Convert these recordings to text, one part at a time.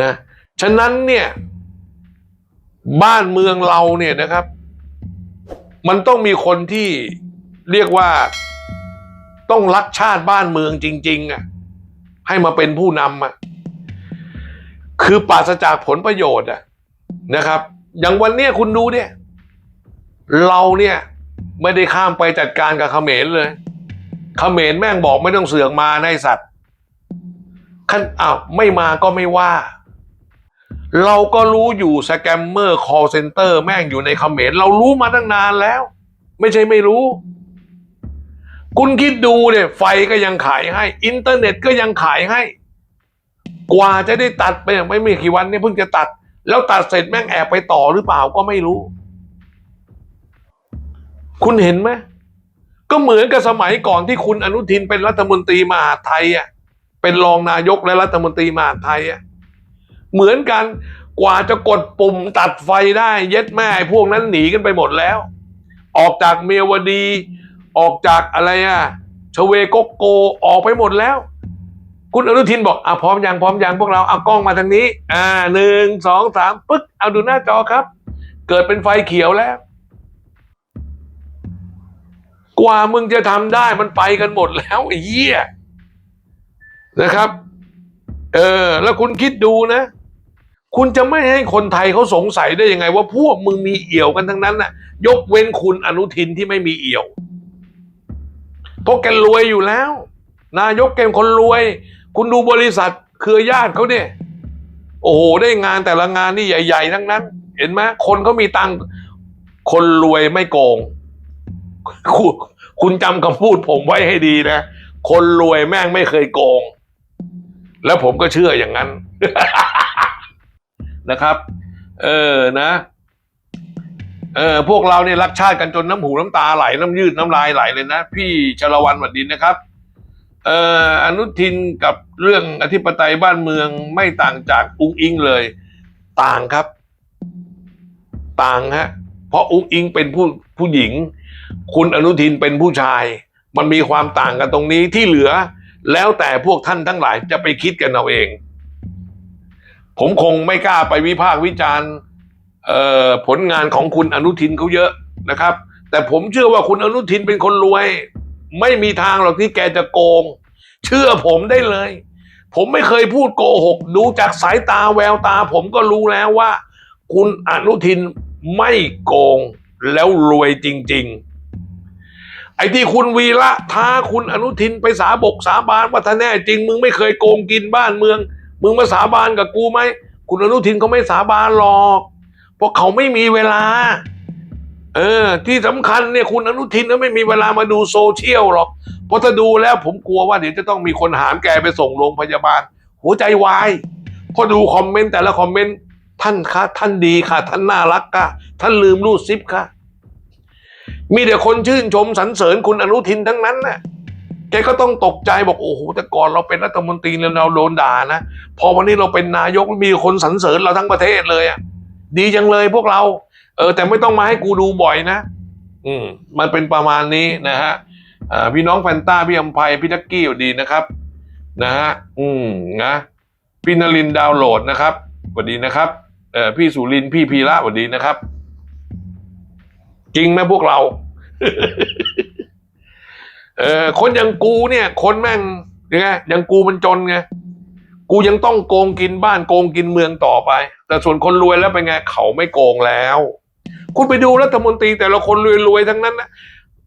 นะฉะนั้นเนี่ย บ้านเมืองเราเนี่ยนะครับ มันต้องมีคนที่เรียกว่าต้องรักชาติบ้านเมืองจริง ๆอะให้มาเป็นผู้นำอะคือปราศจากผลประโยชน์อะนะครับ อย่างวันเนี้ยคุณดูเนี่ย เราเนี่ยไม่ได้ข้ามไปจัดการกับเขมรเลยเขมรแม่งบอกไม่ต้องเสือกมาในสัตว์ขั้นอ้าวไม่มาก็ไม่ว่า เราก็รู้อยู่สแกมเมอร์ call center แม่งอยู่ในคอมเขมรเรารู้มาตั้งนานแล้ว ไม่ใช่ไม่รู้ คุณคิดดูเนี่ยไฟก็ยังขายให้ อินเทอร์เน็ตก็ยังขายให้ กว่าจะได้ตัดไปไม่มีกี่วันเนี่ยเพิ่งจะตัด แล้วตัดเสร็จแม่งแอบไปต่อหรือเปล่าก็ไม่รู้ คุณเห็นไหมก็เหมือนกับสมัยก่อนที่คุณอนุทินเป็นรัฐมนตรีมหาดไทยอะเป็นรองนายกและรัฐมนตรีมหาดไทยอะ เหมือนกันกว่าจะกดปุ่มตัดไฟได้เย็ดแม่พวกนั้นหนีกันไปหมดแล้ว ออกจากเมียวดี ออกจากอะไรอะชเวโกโกออกไปหมดแล้ว คุณอนุทินบอกอะพร้อมยังพร้อมยังพวกเราเอากล้องมาทางนี้ อ่าหนึ่งสองสามปึ๊กเอาดูหน้าจอครับ เกิดเป็นไฟเขียวแล้ว กว่ามึงจะทำได้มันไปกันหมดแล้วไอ้เหี้ยนะครับ เออ แล้วคุณคิดดูนะ คุณจะไม่ให้คนไทยเขาสงสัยได้ยังไง ว่าพวกมึงมีเอี่ยวกันทั้งนั้นน่ะ ยกเว้นคุณอนุทินที่ไม่มีเอี่ยวเพราะแกรวยอยู่แล้ว นายกแกเป็นคนรวย คุณดูบริษัทเครือญาติเขาเนี่ย โอ้โหได้งานแต่ละงานนี่ใหญ่ ๆ ทั้งนั้น เห็นไหมคนเขามีตังคนรวยไม่โกงคคุณจำคำพูดผมไว้ให้ดีนะ คนรวยแม่งไม่เคยโกง แล้วผมก็เชื่ออย่างนั้น นะครับ เออนะ เออพวกเราเนี่ยรักชาติกันจนน้ำหูน้ำตาไหลน้ำยืดน้ำลายไหลเลยนะ พี่ชลวันหวัดดินนะครับ เอออนุทินกับเรื่องอธิปไตยบ้านเมืองไม่ต่างจากอุ้งอิงเลย ต่างครับ ต่างฮะเพราะอุ้งอิงเป็นผู้ผู้หญิง คุณอนุทินเป็นผู้ชาย มันมีความต่างกันตรงนี้ที่เหลือ แล้วแต่พวกท่านทั้งหลายจะไปคิดกันเอาเอง ผมคงไม่กล้าไปวิพากษ์วิจารณ์ผลงานของคุณอนุทินเขาเยอะนะครับ แต่ผมเชื่อว่าคุณอนุทินเป็นคนรวย ไม่มีทางหรอกที่แกจะโกง เชื่อผมได้เลย ผมไม่เคยพูดโกหก ดูจากสายตาแววตา ผมก็รู้แล้วว่า คุณอนุทินไม่โกงแล้วรวยจริง ๆไอ้ที่คุณวีระท้าคุณอนุทินไปสาบกสาบานว่าถ้าแน่จริงมึงไม่เคยโกงกินบ้านเมือง มึงมาสาบานกับกูไหมคุณอนุทินเขาไม่สาบานหรอก เพราะเขาไม่มีเวลา เออ ที่สำคัญเนี่ยคุณอนุทินก็ไม่มีเวลามาดูโซเชียลหรอก เพราะถ้าดูแล้วผมกลัวว่าเดี๋ยวจะต้องมีคนหามแกไปส่งโรงพยาบาล หัวใจวายเพอดูคอมเมนต์แต่ละคอมเมนต์ท่านคะท่านดีค่ะ ท่านน่ารักค่ะ ท่านลืมรูดซิปค่ะ มีแต่คนชื่นชมสรรเสริญคุณอนุทินทั้งนั้นน่ะ แกก็ต้องตกใจบอกโอ้โหแต่ก่อนเราเป็นรัฐมนตรีเราโดนด่านะพอวันนี้เราเป็นนายกมีคนสรรเสริญเราทั้งประเทศเลยอะดีจังเลยพวกเรา เออ แต่ไม่ต้องมาให้กูดูบ่อยนะ อืม มันเป็นประมาณนี้นะฮะพี่น้องแฟนต้าพี่อมภัยพี่ทักกี้ดีนะครับ นะฮะอืมนะพี่นรินดาวน์โหลดนะครับสวัสดีนะครับเออพี่สุรินพี่พีระสวัสดีนะครับ จริงไหมพวกเรา เออคนอย่างกูเนี่ย คนแม่งยังไงอย่างกูมันจนไงกูยังต้องโกงกินบ้านโกงกินเมืองต่อไป แต่ส่วนคนรวยแล้วเป็นไงเขาไม่โกงแล้ว คุณไปดูรัฐมนตรีแต่ละคนรวยๆทั้งนั้นนะ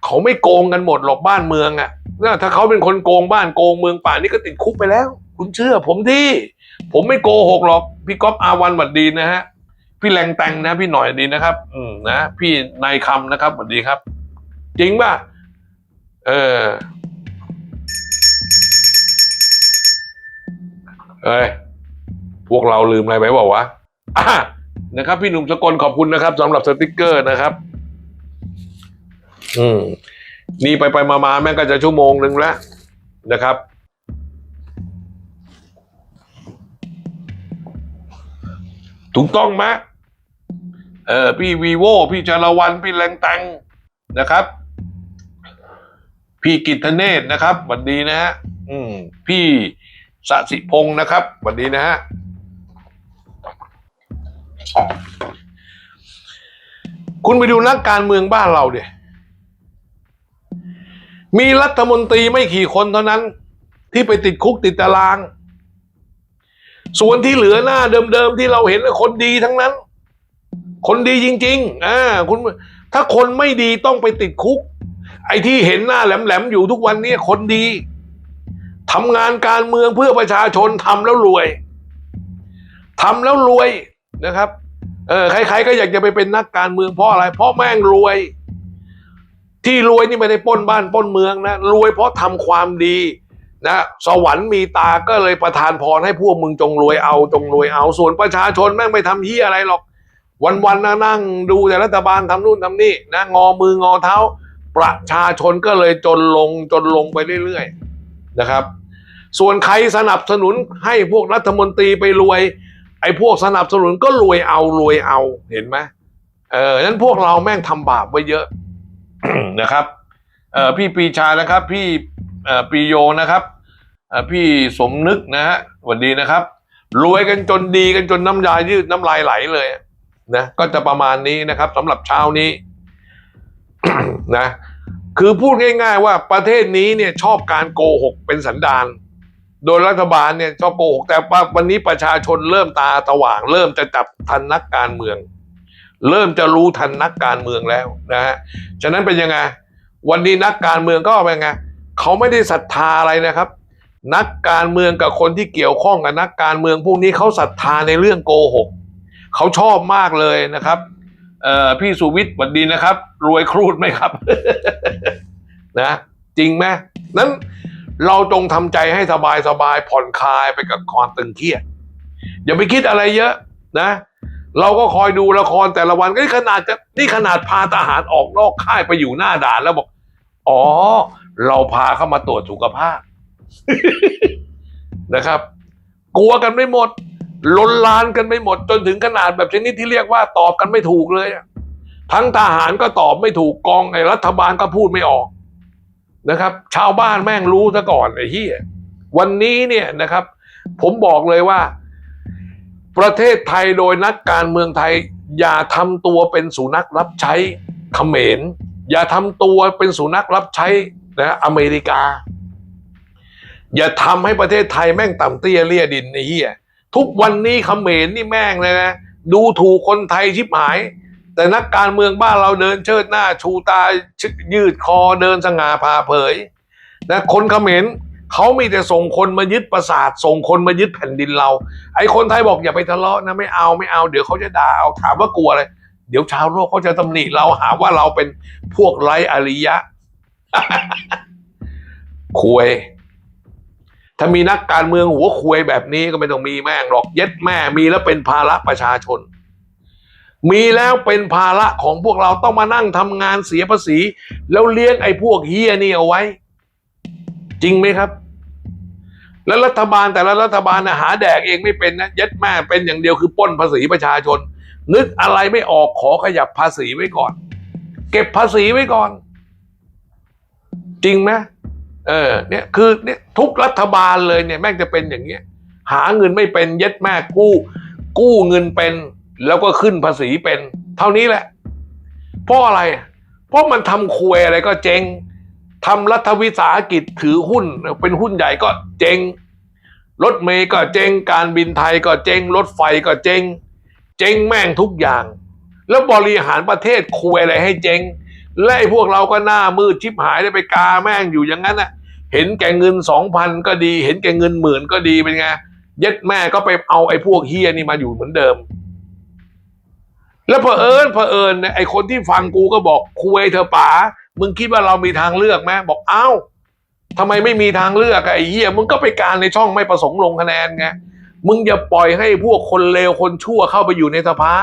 เขาไม่โกงกันหมดหรอกบ้านเมืองอะ่ะนะถ้าเขาเป็นคนโกงบ้านโกงเมืองป่านนี้ก็ติดคุกไปแล้ว คุณเชื่อ ผมที่ ผมไม่โกหกหรอกพี่ก๊อฟอาวันหวัดดีนะฮะพี่แรงแตงนะ พี่หน่อยดีนะครับ อืมนะพี่นายคำนะครับหวัดดีครับ จริงป่ะ เออเอ้ยพวกเราลืมอะไรไปบอกวะอะนะครับ พี่หนุ่มสกลขอบคุณนะครับสำหรับสติกเกอร์นะครับ อืม นี่ไปไปมามาแม่งก็จะชั่วโมงหนึ่งแล้วนะครับ ถูกต้องไหมเออพี่วีโวพี่จารวัน พี่แรงแตงนะครับ พี่กิตเนตนะครับสวัสดีนะฮะอืม พี่สสิพงศ์นะครับสวัสดีนะฮะคุณไปดูนักการเมืองบ้านเราเดียมีรัฐมนตรีไม่กี่คนเท่านั้น ที่ไปติดคุกติดตาราง ส่วนที่เหลือหน้าเดิมๆที่เราเห็นคนดีทั้งนั้น คนดีจริง ๆ อ่า คุณ ถ้าคนไม่ดีต้องไปติดคุก ไอ้ที่เห็นหน้าแหลมๆอยู่ทุกวันนี้คนดีทำงานการเมืองเพื่อประชาชนทำแล้วรวยทำแล้วรวยนะครับ เออใครๆก็อยากจะไปเป็นนักการเมืองเพราะอะไร เพราะแม่งรวย ที่รวยนี่ไม่ได้ป้นบ้านป้นเมืองนะรวยเพราะทำความดีนะสวรรค์มีตาก็เลยประทานพรให้พวกมึงจงรวยเอาจงรวยเอา ส่วนประชาชนแม่งไม่ทำเฮียอะไรหรอก วันๆนะนั่งดูแต่รัฐบาลทำนู่นทำนี่นะงอมืองอเท้า ประชาชนก็เลยจนลงจนลงไปเรื่อยๆนะครับ ส่วนใครสนับสนุนให้พวกรัฐมนตรีไปรวย ไอ้พวกสนับสนุนก็รวยเอารวยเอาเห็นไหมเออนั้นพวกเราแม่งทำบาปไว้เยอะนะครับเออพี่ปีชานะครับ พี่เออปีโยนะครับเออพี่สมนึกนะฮะสวัสดีนะครับ รวยกันจนดีกันจนน้ำลายยืดน้ำลายไหลเลยนะก็จะประมาณนี้นะครับสำหรับเช้านี้ นะ คือพูดง่ายๆว่าประเทศนี้เนี่ยชอบการโกหกเป็นสันดานโดยรัฐบาลเนี่ยชอบโกหกแต่ว่าวันนี้ประชาชนเริ่มตาสว่าง เริ่มจะจับทันนักการเมือง เริ่มจะรู้ทันนักการเมืองแล้วนะฮะฉะนั้นเป็นยังไงวันนี้นักการเมืองก็เป็นไงเขาไม่ได้ศรัทธาอะไรนะครับ นักการเมืองกับคนที่เกี่ยวข้องกับนักการเมืองพวกนี้เขาศรัทธาในเรื่องโกหกเขาชอบมากเลยนะครับ เอ่อพี่สุวิทย์สวัสดีนะครับ รวยครูดไหมครับ นะ จริงไหมนั้นเราจงทำใจให้สบายสบายผ่อนคลายไปกับความตึงเครียด อย่าไปคิดอะไรเยอะนะ เราก็คอยดูละครแต่ละวันนี่ขนาดจะนี่ขนาดพาทหารออกนอกค่ายไปอยู่หน้าด่านแล้วบอก อ๋อ เราพาเข้ามาตรวจสุขภาพนะครับ กลัวกันไม่หมด ลนลานกันไม่หมดจนถึงขนาดแบบชนิดที่เรียกว่าตอบกันไม่ถูกเลย ทั้งทหารก็ตอบไม่ถูกกองไอ้รัฐบาลก็พูดไม่ออกนะครับ ชาวบ้านแม่งรู้ซะก่อนไอ้เหี้ยวันนี้เนี่ยนะครับ ผมบอกเลยว่า ประเทศไทยโดยนักการเมืองไทย อย่าทำตัวเป็นสุนัขรับใช้เขมร อย่าทำตัวเป็นสุนัขรับใช้นะอเมริกา อย่าทำให้ประเทศไทยแม่งต่ำเตี้ยเลี่ยดินไอ้เหี้ย ทุกวันนี้เขมรนี่แม่งเลยนะดูถูกคนไทยชิบหาย แต่นักการเมืองบ้านเราเดินเชิดหน้าชูตายืดคอเดินสง่าผ่าเผยนะคนเขมรเขามีแต่ส่งคนมายึดประสาท ส่งคนมายึดแผ่นดินเรา ไอ้คนไทยบอกอย่าไปทะเลาะนะไม่เอาไม่เอาเดี๋ยวเขาจะด่าเอาถามว่ากลัวอะไรเดี๋ยวชาวโลกเขาจะตำหนิเราหาว่าเราเป็นพวกไร้อริยะคุย ถ้ามีนักการเมืองหัวคุยแบบนี้ก็ไม่ต้องมีแม่งหรอกเย็ดแม่มีแล้วเป็นภาระประชาชน มีแล้วเป็นภาระของพวกเราต้องมานั่งทำงานเสียภาษี แล้วเลี้ยงไอ้พวกเฮียนี่เอาไว้ จริงไหมครับ แล้วรัฐบาลแต่ละรัฐบาลนะหาแดกเองไม่เป็นนะเย็ดแม่เป็นอย่างเดียวคือป้นภาษีประชาชน นึกอะไรไม่ออกขอขยับภาษีไว้ก่อน เก็บภาษีไว้ก่อน จริงไหม เออเนี่ยคือเนี่ยทุกรัฐบาลเลยเนี่ยแม่งจะเป็นอย่างเงี้ยหาเงินไม่เป็นเย็ดแม่กู้ กู้เงินเป็น แล้วก็ขึ้นภาษีเป็น เท่านี้แหละเพราะอะไร เพราะมันทำควยอะไรก็เจ๊งทำรัฐวิสาหกิจถือหุ้นเป็นหุ้นใหญ่ก็เจ๊งรถเมย์ก็เจ๊งการบินไทยก็เจ๊งรถไฟก็เจ๊งเจ๊งแม่งทุกอย่าง แล้วบริหารประเทศควยอะไรให้เจ๊ง และไอ้พวกเราก็หน้ามืดชิบหายได้ไปกาแม่งอยู่อย่างนั้นน่ะ เห็นแก่เงินสองพันก็ดี เห็นแก่เงินหมื่นก็ดีเป็นไงเย็ดแม่ก็ไปเอาไอ้พวกเฮียนี่มาอยู่เหมือนเดิม แล้วเผอิญเผอิญเนี่ยไอ้คนที่ฟังกูก็บอกคุยเธอป๋ามึงคิดว่าเรามีทางเลือกไหมบอกเอ้าทำไมไม่มีทางเลือกไอ้เฮียมึงก็ไปการในช่องไม่ประสงค์ลงคะแนนไงมึงอย่าปล่อยให้พวกคนเลวคนชั่วเข้าไปอยู่ในสภา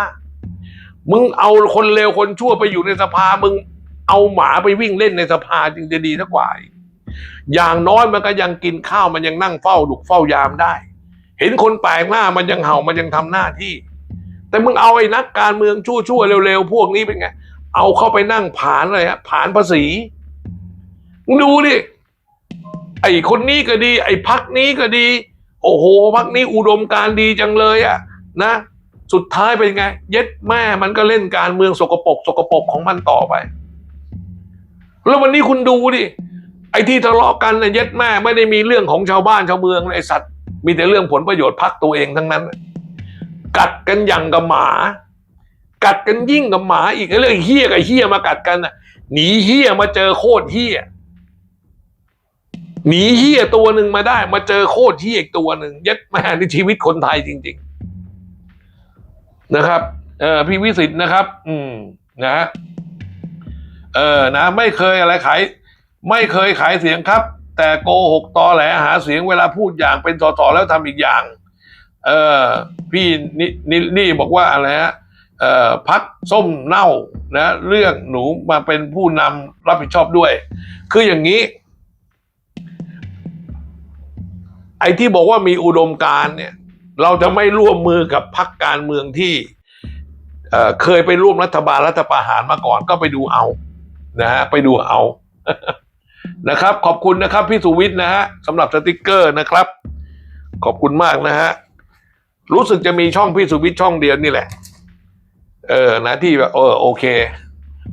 มึงเอาคนเลวคนชั่วไปอยู่ในสภา มึง เอาหมาไปวิ่งเล่นในสภาจึงจะดีสักกว่าอีกอย่างน้อยมันก็ยังกินข้าวมันยังนั่งเฝ้าดุกเฝ้ายามได้ เห็นคนแปลกหน้ามันยังเห่ามันยังทำหน้าที่ แต่มึงเอาไอ้นักการเมืองชั่วๆเร็วๆพวกนี้เป็นไง เอาเข้าไปนั่งผานอะไรฮะผานภาษีมึงดูดิไอ้คนนี้ก็ดี ไอ้พักนี้ก็ดี โอ้โหพักนี้อุดมการดีจังเลยอะนะ สุดท้ายเป็นไง เย็ดแม่มันก็เล่นการเมืองสกปรกสกปรกของมันต่อไป แล้ววันนี้คุณดูดิไอ้ที่ทะเลาะกันเนะเย็ดแม่ไม่ได้มีเรื่องของชาวบ้านชาวเมืองไอ้สัตว์ มีแต่เรื่องผลประโยชน์พักตัวเองทั้งนั้น กัดกันอย่างกับหมา กัดกันยิ่งกับหมาอีกเรื่องเฮี้ยกับเฮี้ยมากัดกันหนีเฮี้ยมาเจอโคตรเฮี้ยหนีเฮี้ยตัวหนึ่งมาได้ มาเจอโคตรเฮี้ยอีกตัวหนึ่งย็ดแม่ในชีวิตคนไทยจริง ๆ นะครับเออพี่วิสิตนะครับ อืมนะฮะ เออนะไม่เคยอะไรขายไม่เคยขายเสียงครับ แต่โกหกตอแหลหาเสียงเวลาพูดอย่างเป็นสอสอแล้วทำอีกอย่าง เออพี่นี่นี่นี่บอกว่าอะไรฮะเอ่อพักส้มเน่านะเรื่องหนูมาเป็นผู้นำรับผิดชอบด้วย คืออย่างนี้ ไอ้ที่บอกว่ามีอุดมการเนี่ย เราจะไม่ร่วมมือกับพรรคการเมืองที่เเคยไปร่วมรัฐบาลรัฐประหารมาก่อนก็ไปดูเอา นะฮะไปดูเอา นะครับ ขอบคุณนะครับ พี่สุวิทย์นะฮะสำหรับสติกเกอร์นะครับ ขอบคุณมากนะฮะรู้สึกจะมีช่องพี่สุวิทย์ช่องเดียวนี่แหละ เออนะที่แบบเออโอเค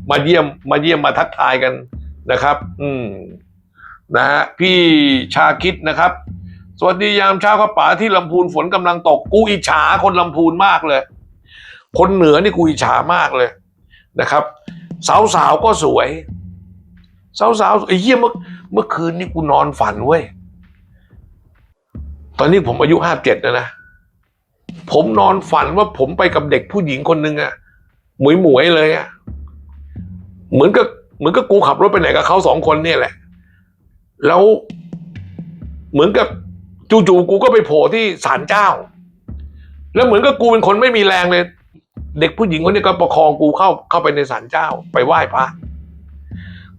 มาเยี่ยมมาเยี่ยมมาทักทายกันนะครับ อืมนะฮะพี่ชาคิดนะครับ สวัสดียามเช้าครับป๋าที่ลำพูนฝนกำลังตกกูอิจฉาคนลำพูนมากเลย คนเหนือนี่กูอิจฉามากเลยนะครับ สาวๆก็สวย สาวๆไอ้เหี้ยเมื่อเมื่อคืนนี่กูนอนฝันเว้ย ตอนนี้ผมอายุห้าเจ็ดแล้วนะ ผมนอนฝันว่าผมไปกับเด็กผู้หญิงคนหนึ่งอะหมวยหมวยเลยอะเหมือนกับเหมือนกับกูขับรถไปไหนกับเขาสองคนเนี่ยแหละ แล้วเหมือนกับจู่ๆกูก็ไปโผล่ที่ศาลเจ้า แล้วเหมือนกับกูเป็นคนไม่มีแรงเลย เด็กผู้หญิงคนนี้ก็ประคองกูเข้าเข้าไปในศาลเจ้า ไปไหว้พระ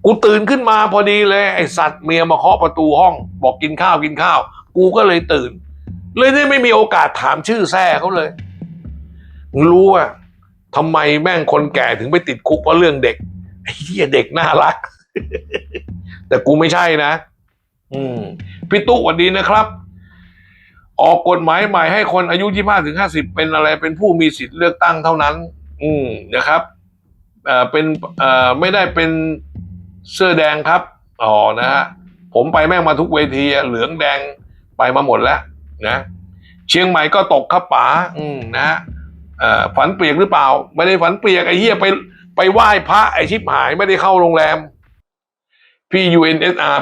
กูตื่นขึ้นมาพอดีเลยไอสัตว์เมียมาเคาะประตูห้อง บอกกินข้าวกินข้าว กูก็เลยตื่น เลยได้ไม่มีโอกาสถามชื่อแท้เขาเลยรู้ว่าทำไมแม่งคนแก่ถึงไปติดคุกเพราะเรื่องเด็กไอ้เหี้ยเด็กน่ารัก แต่กูไม่ใช่นะ อืมพี่ตุ๊สวัสดีนะครับ ออกกฎหมายใหม่ให้คนอายุ 25ถึง50 เป็นอะไรเป็นผู้มีสิทธิ์เลือกตั้งเท่านั้น อืมนะครับเอ่อเป็นเอ่อไม่ได้เป็นเสื้อแดงครับอ๋อนะฮะผมไปแม่งมาทุกเวทีอะเหลืองแดงไปมาหมดแล้วนะเชียงใหม่ก็ตกครับป๋าอืมนะฮะเอ่อฝันเปียกหรือเปล่า ไม่ได้ฝันเปียกไอ้เหี้ยไปไปไหว้พระไอ้ชิบหายไม่ได้เข้าโรงแรมพี่ UNSR